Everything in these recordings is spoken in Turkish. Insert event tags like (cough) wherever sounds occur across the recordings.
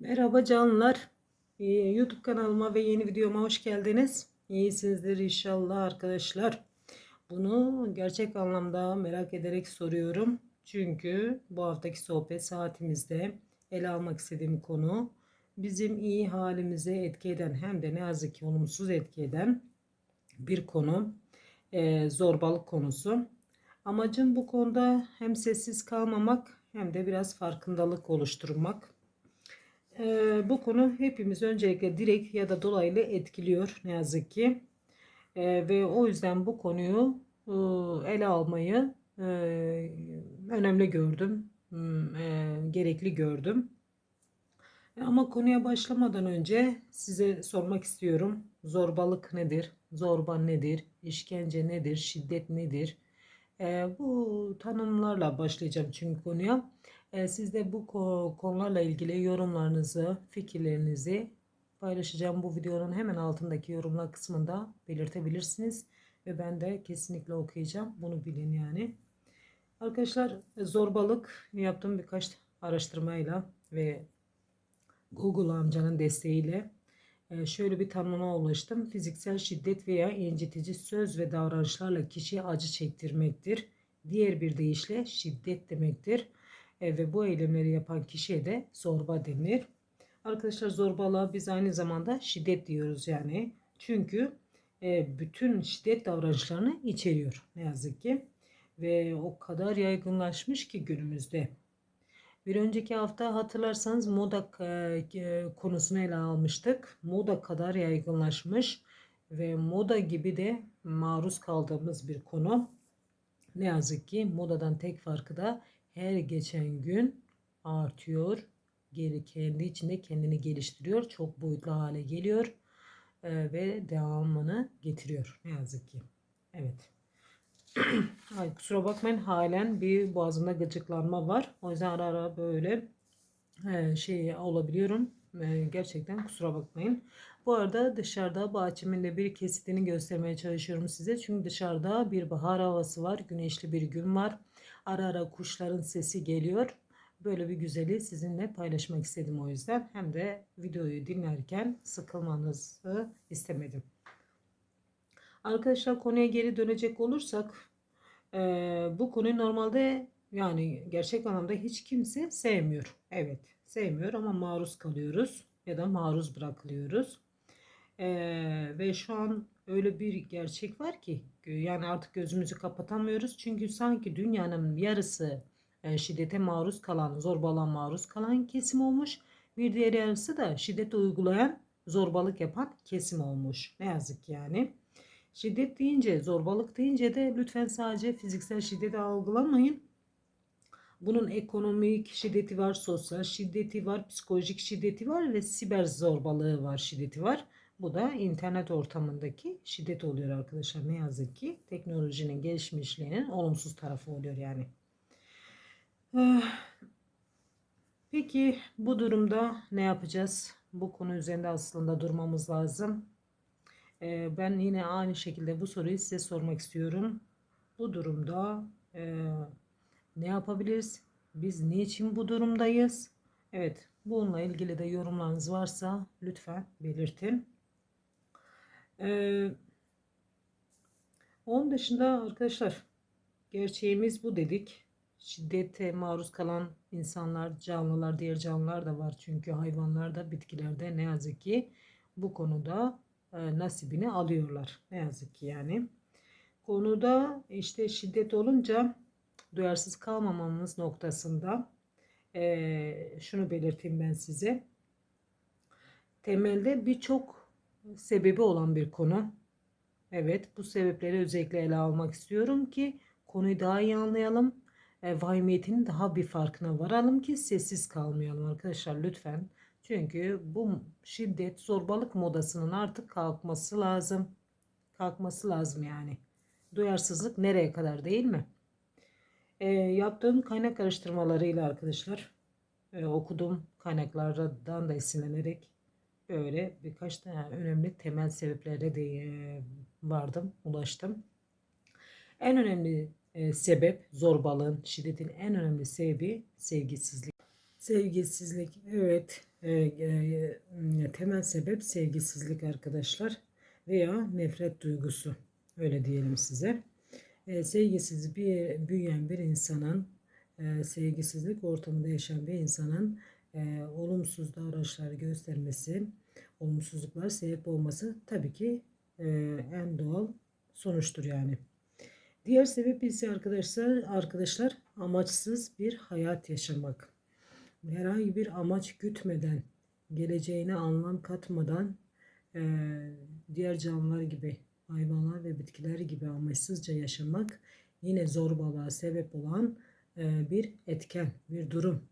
Merhaba canlar. Ee, YouTube kanalıma ve yeni videoma hoş geldiniz. İyisinizdir inşallah arkadaşlar. Bunu gerçek anlamda merak ederek soruyorum. Çünkü bu haftaki sohbet saatimizde ele almak istediğim konu bizim iyi halimize etki eden hem de ne yazık ki olumsuz etki eden bir konu. Ee, zorbalık konusu. Amacım bu konuda hem sessiz kalmamak hem de biraz farkındalık oluşturmak. Ee, bu konu hepimiz öncelikle direkt ya da dolaylı etkiliyor ne yazık ki. Ee, ve o yüzden bu konuyu e, ele almayı e, önemli gördüm, hmm, e, gerekli gördüm. Ama konuya başlamadan önce size sormak istiyorum. Zorbalık nedir? Zorba nedir? İşkence nedir? Şiddet nedir? E, bu tanımlarla başlayacağım çünkü konuya. E, siz de bu konularla ilgili yorumlarınızı, fikirlerinizi paylaşacağım. Bu videonun hemen altındaki yorumlar kısmında belirtebilirsiniz. Ve ben de kesinlikle okuyacağım. Bunu bilin yani. Arkadaşlar zorbalık yaptığım birkaç araştırmayla ve Google amcanın desteğiyle e, şöyle bir tanımına ulaştım. Fiziksel şiddet veya incitici söz ve davranışlarla kişiye acı çektirmektir. Diğer bir deyişle şiddet demektir. E, ve bu eylemleri yapan kişiye de zorba denir. Arkadaşlar zorbalığa biz aynı zamanda şiddet diyoruz yani. Çünkü e, bütün şiddet davranışlarını içeriyor ne yazık ki. Ve o kadar yaygınlaşmış ki günümüzde. Bir önceki hafta hatırlarsanız moda e, konusunu ele almıştık. Moda kadar yaygınlaşmış ve moda gibi de maruz kaldığımız bir konu. Ne yazık ki modadan tek farkı da her geçen gün artıyor. Geri kendi içinde kendini geliştiriyor. Çok boyutlu hale geliyor e, ve devamını getiriyor. Ne yazık ki. Evet. (clears throat) Ay, kusura bakmayın halen bir boğazımda gıcıklanma var. O yüzden ara ara böyle e, şey olabiliyorum. E, gerçekten kusura bakmayın. Bu arada dışarıda bahçemin de bir kesitini göstermeye çalışıyorum size. Çünkü dışarıda bir bahar havası var. Güneşli bir gün var. Ara ara kuşların sesi geliyor. Böyle bir güzeli sizinle paylaşmak istedim o yüzden. Hem de videoyu dinlerken sıkılmanızı istemedim. Arkadaşlar konuya geri dönecek olursak e, bu konuyu normalde yani gerçek anlamda hiç kimse sevmiyor. Evet sevmiyor ama maruz kalıyoruz ya da maruz bırakılıyoruz. E, ve şu an öyle bir gerçek var ki yani artık gözümüzü kapatamıyoruz. Çünkü sanki dünyanın yarısı e, şiddete maruz kalan, zorbalan maruz kalan kesim olmuş. Bir diğer yarısı da şiddet uygulayan, zorbalık yapan kesim olmuş. Ne yazık yani. Şiddet deyince, zorbalık deyince de lütfen sadece fiziksel şiddeti algılamayın. Bunun ekonomik şiddeti var, sosyal şiddeti var, psikolojik şiddeti var ve siber zorbalığı var, şiddeti var. Bu da internet ortamındaki şiddet oluyor arkadaşlar. Ne yazık ki teknolojinin gelişmişliğinin olumsuz tarafı oluyor yani. Ah. Peki bu durumda ne yapacağız? Bu konu üzerinde aslında durmamız lazım. Ee, ben yine aynı şekilde bu soruyu size sormak istiyorum. Bu durumda e, ne yapabiliriz? Biz niçin bu durumdayız? Evet, bununla ilgili de yorumlarınız varsa lütfen belirtin. Ee, onun dışında arkadaşlar gerçeğimiz bu dedik. Şiddete maruz kalan insanlar, canlılar, diğer canlılar da var. Çünkü hayvanlarda, bitkilerde ne yazık ki bu konuda e, nasibini alıyorlar. Ne yazık ki yani. Konuda işte şiddet olunca duyarsız kalmamamız noktasında e, şunu belirteyim ben size. Temelde birçok sebebi olan bir konu. Evet bu sebepleri özellikle ele almak istiyorum ki konuyu daha iyi anlayalım. E, vahimiyetinin daha bir farkına varalım ki sessiz kalmayalım arkadaşlar lütfen. Çünkü bu şiddet zorbalık modasının artık kalkması lazım. Kalkması lazım yani. Duyarsızlık nereye kadar değil mi? E, yaptığım kaynak araştırmalarıyla arkadaşlar e, okuduğum kaynaklardan da esinlenerek böyle birkaç tane önemli temel sebeplere de e, vardım, ulaştım. En önemli e, sebep zorbalığın, şiddetin en önemli sebebi sevgisizlik. Sevgisizlik, evet e, temel sebep sevgisizlik arkadaşlar veya nefret duygusu öyle diyelim size. Sevgisiz bir büyüyen bir insanın sevgisizlik ortamında yaşayan bir insanın e, olumsuz davranışlar göstermesi, olumsuzluklar sebep olması tabii ki e, en doğal sonuçtur yani. Diğer sebep ise arkadaşlar arkadaşlar amaçsız bir hayat yaşamak. Herhangi bir amaç gütmeden, geleceğine anlam katmadan e, diğer canlılar gibi, hayvanlar ve bitkiler gibi amaçsızca yaşamak yine zorbalığa sebep olan e, bir etken, bir durum.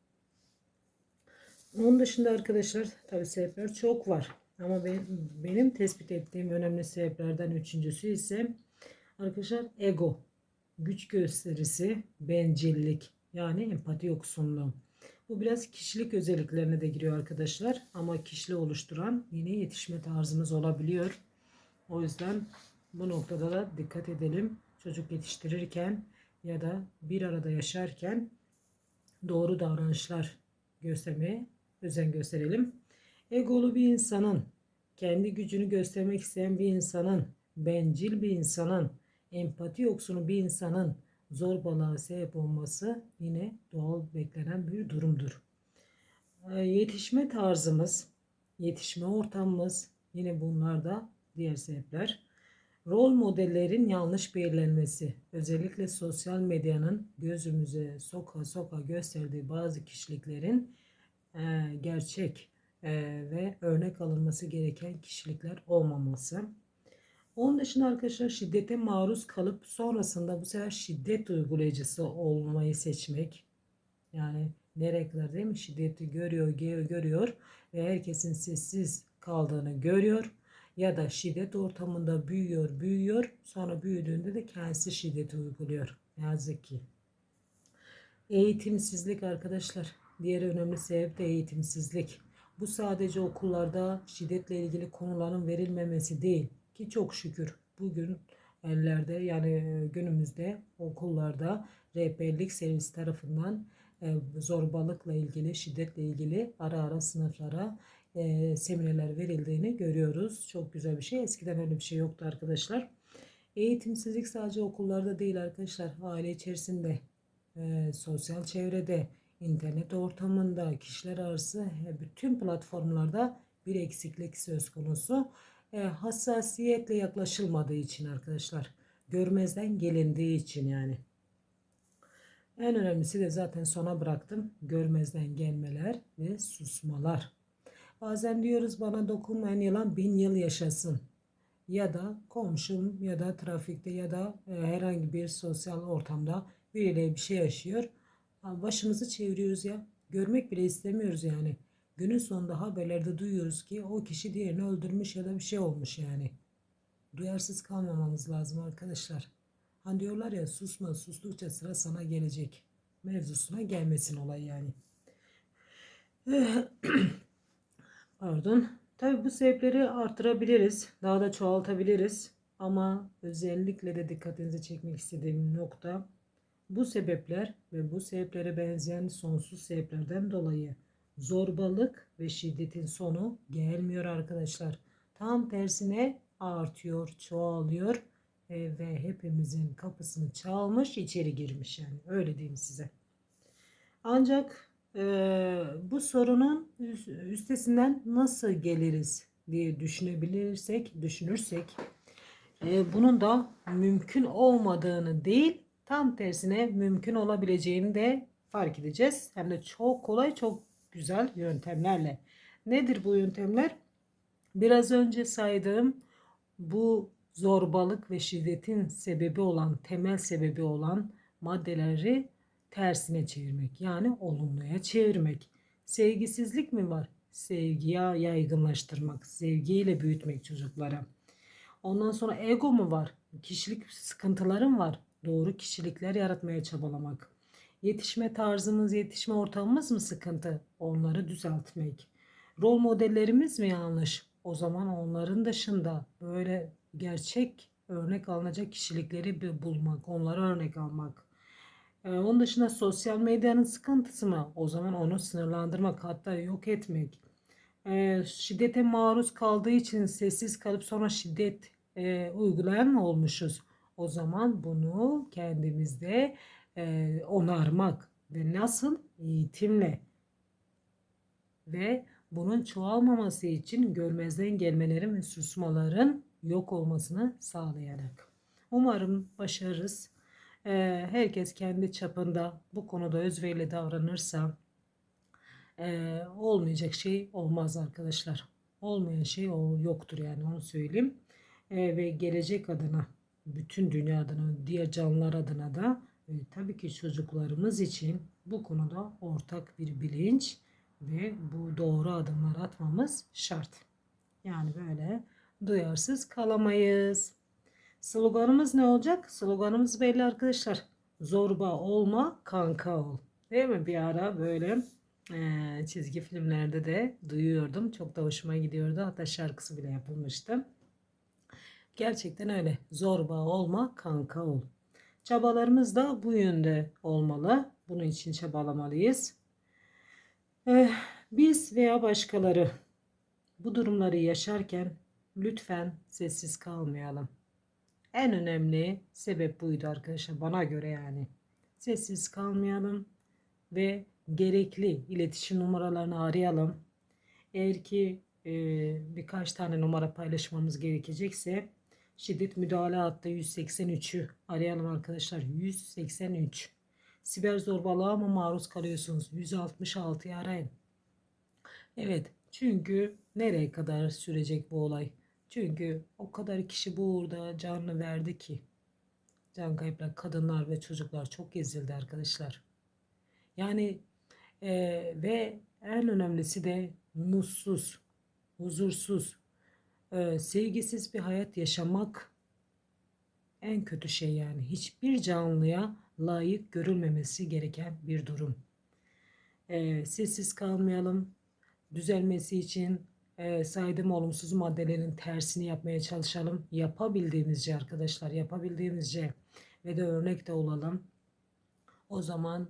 Onun dışında arkadaşlar tabi sebepler çok var. Ama benim, benim tespit ettiğim önemli sebeplerden üçüncüsü ise arkadaşlar ego, güç gösterisi, bencillik yani empati yoksunluğu. Bu biraz kişilik özelliklerine de giriyor arkadaşlar. Ama kişiliği oluşturan yine yetişme tarzımız olabiliyor. O yüzden bu noktada da dikkat edelim. Çocuk yetiştirirken ya da bir arada yaşarken doğru davranışlar göstermeye özen gösterelim. Egolu bir insanın, kendi gücünü göstermek isteyen bir insanın, bencil bir insanın, empati yoksunu bir insanın zorbalığa sebep olması yine doğal beklenen bir durumdur. Ee, yetişme tarzımız, yetişme ortamımız yine bunlar da diğer sebepler. Rol modellerin yanlış belirlenmesi, özellikle sosyal medyanın gözümüze soka soka gösterdiği bazı kişiliklerin e, gerçek e, ve örnek alınması gereken kişilikler olmaması. Onun dışında arkadaşlar şiddete maruz kalıp sonrasında bu sefer şiddet uygulayıcısı olmayı seçmek. Yani nereye kadar değil mi? Şiddeti görüyor, görüyor ve herkesin sessiz kaldığını görüyor. Ya da şiddet ortamında büyüyor, büyüyor. Sonra büyüdüğünde de kendisi şiddeti uyguluyor. Yazık ki. Eğitimsizlik arkadaşlar. Diğer önemli sebep de eğitimsizlik. Bu sadece okullarda şiddetle ilgili konuların verilmemesi değil ki çok şükür bugün ellerde yani e, günümüzde okullarda rehberlik servis tarafından e, zorbalıkla ilgili, şiddetle ilgili ara ara sınıflara e, seminerler verildiğini görüyoruz. Çok güzel bir şey. Eskiden öyle bir şey yoktu arkadaşlar. Eğitimsizlik sadece okullarda değil arkadaşlar. Aile içerisinde, e, sosyal çevrede, internet ortamında, kişiler arası bütün platformlarda bir eksiklik söz konusu e, hassasiyetle yaklaşılmadığı için arkadaşlar. Görmezden gelindiği için yani. En önemlisi de zaten sona bıraktım. Görmezden gelmeler ve susmalar. Bazen diyoruz bana dokunmayan yılan bin yıl yaşasın. Ya da komşum ya da trafikte ya da e, herhangi bir sosyal ortamda biriyle bir şey yaşıyor. Başımızı çeviriyoruz ya. Görmek bile istemiyoruz yani. Günün sonunda haberlerde duyuyoruz ki o kişi diğerini öldürmüş ya da bir şey olmuş yani. Duyarsız kalmamamız lazım arkadaşlar. Hani diyorlar ya susma sustukça sıra sana gelecek. Mevzusuna gelmesin olay yani. (clears throat) Pardon. Tabi bu sebepleri artırabiliriz. Daha da çoğaltabiliriz. Ama özellikle de dikkatinizi çekmek istediğim nokta bu sebepler ve bu sebeplere benzeyen sonsuz sebeplerden dolayı zorbalık ve şiddetin sonu gelmiyor arkadaşlar. Tam tersine artıyor, çoğalıyor e, ve hepimizin kapısını çalmış, içeri girmiş yani. Öyle diyeyim size. Ancak e, bu sorunun üstesinden nasıl geliriz diye düşünebilirsek, düşünürsek e, bunun da mümkün olmadığını değil, tam tersine mümkün olabileceğini de fark edeceğiz. Hem de çok kolay, çok güzel yöntemlerle. Nedir bu yöntemler? Biraz önce saydığım bu zorbalık ve şiddetin sebebi olan, temel sebebi olan maddeleri tersine çevirmek. Yani olumluya çevirmek. Sevgisizlik mi var? Sevgiye yaygınlaştırmak, sevgiyle büyütmek çocuklara. Ondan sonra ego mu var? Kişilik sıkıntılarım var. Doğru kişilikler yaratmaya çabalamak. Yetişme tarzımız, yetişme ortamımız mı sıkıntı? Onları düzeltmek. Rol modellerimiz mi yanlış? O zaman onların dışında böyle gerçek örnek alınacak kişilikleri bulmak, onlara örnek almak. Ee, onun dışında sosyal medyanın sıkıntısı mı? O zaman onu sınırlandırmak, hatta yok etmek. e, şiddete maruz kaldığı için sessiz kalıp sonra şiddet e, uygulayan mı olmuşuz? O zaman bunu kendimizde e, onarmak ve nasıl eğitimle ve bunun çoğalmaması için görmezden gelmelerin ve susmaların yok olmasını sağlayarak. Umarım başarırız. Ee, herkes kendi çapında bu konuda özverili davranırsa e, olmayacak şey olmaz arkadaşlar. Olmayan şey o yoktur yani onu söyleyeyim. E, ve gelecek adına, bütün dünya adına, diğer canlılar adına da ve tabii ki çocuklarımız için bu konuda ortak bir bilinç ve bu doğru adımlar atmamız şart. Yani böyle duyarsız kalamayız. Sloganımız ne olacak? Sloganımız belli arkadaşlar. Zorba olma, kanka ol. Değil mi? Bir ara böyle eee, çizgi filmlerde de duyuyordum. Çok da hoşuma gidiyordu. Hatta şarkısı bile yapılmıştı. Gerçekten öyle. Zorba olma, kanka ol. Çabalarımız da bu yönde olmalı. Bunun için çabalamalıyız. Eh, biz veya başkaları bu durumları yaşarken lütfen sessiz kalmayalım. En önemli sebep buydu arkadaşlar bana göre yani. Sessiz kalmayalım ve gerekli iletişim numaralarını arayalım. Eğer ki e, birkaç tane numara paylaşmamız gerekecekse şiddet müdahale hattı 183'ü arayalım arkadaşlar. 183. Siber zorbalığa mı maruz kalıyorsunuz? 166'yı arayın. Evet çünkü nereye kadar sürecek bu olay? Çünkü o kadar kişi bu uğurda canını verdi ki. Can kayıplar kadınlar ve çocuklar çok ezildi arkadaşlar. Yani e, ve en önemlisi de mutsuz, huzursuz, e, sevgisiz bir hayat yaşamak en kötü şey yani. Hiçbir canlıya layık görülmemesi gereken bir durum. E, sessiz kalmayalım. Düzelmesi için e, saydığım olumsuz maddelerin tersini yapmaya çalışalım. Yapabildiğimizce arkadaşlar yapabildiğimizce ve de örnek de olalım. O zaman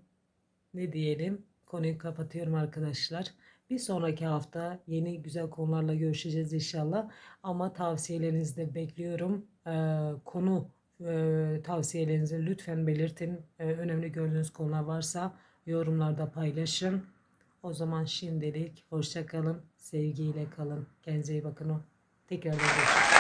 ne diyelim? Konuyu kapatıyorum arkadaşlar. Bir sonraki hafta yeni güzel konularla görüşeceğiz inşallah. Ama tavsiyelerinizi de bekliyorum. Ee, konu e, tavsiyelerinizi lütfen belirtin. Ee, önemli gördüğünüz konular varsa yorumlarda paylaşın. O zaman şimdilik hoşça kalın. Sevgiyle kalın. Kendinize iyi bakın. Tekrar görüşürüz.